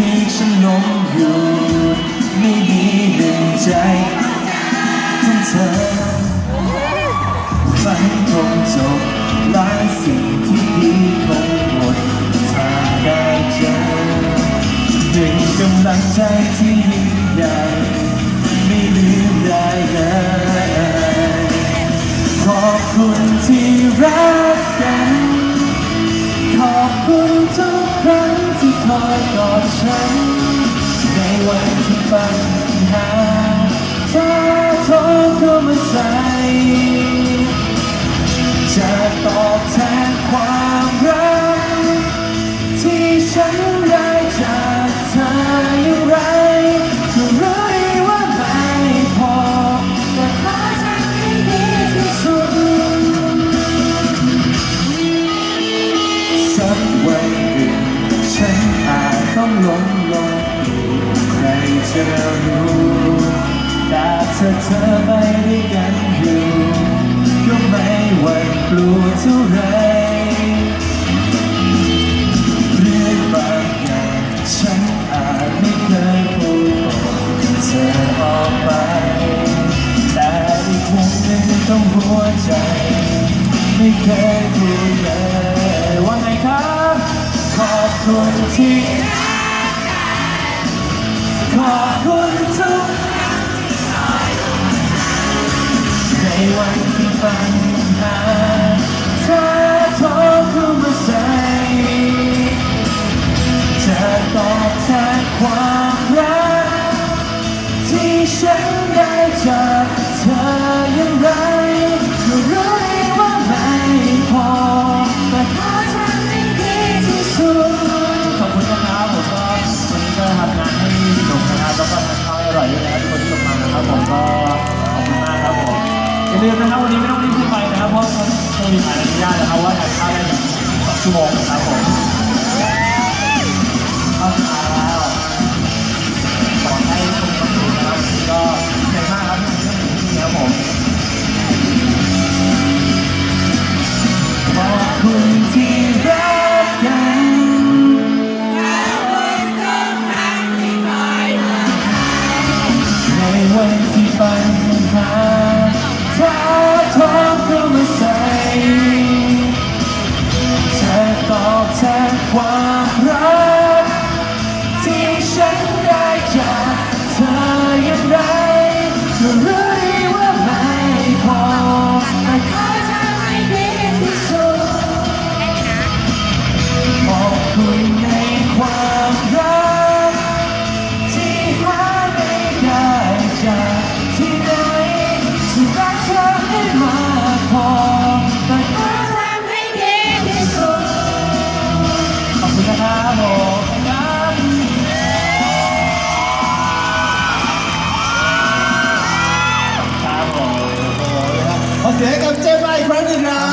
ที่ฉันหลงอยู่ไม่มีหนึ่งใจของเธอฝันคงจบหลายสิ่งที่ดีคงหมดทางได้เจอดึงกำลังใจที่ยิ่งใหญ่ไม่ลืมได้เลยขอบคุณ อยกอดฉัน ในวันที่ปัญหาถ้าทองเข้ามาใส่จะตอบแทนความรักที่ฉัน จะรู้แต่ถ้าเธอไม่ได้กันอยู่ก็ไม่หวั่นกลัวเท่าไรเรื่องบางอย่างฉันอาจไม่เคยพูดบอกเธอออกไป แต่อีกมุมหนึ่งต้องหัวใจ ไม่เคยพูดเลยว่าไงครับ ขอบคุณที่ ขอบคุณทุกในวันที่ปัญหาเธอโทรเข้ามาใส่จะตอบแทนความรักที่ฉันได้จากเธออย่างไร ลืมนะครับวันนี้ไม่ต้องรีบขึ้นไปนะครับเพราะเขามีหมายอนุญาตนะครับว่าทานข้าวได้ถึงสองชั่วโมง เธอให้มากพอแต่ขอทำให้ดีที่สุดขอบคุณนะครับผมครับครับ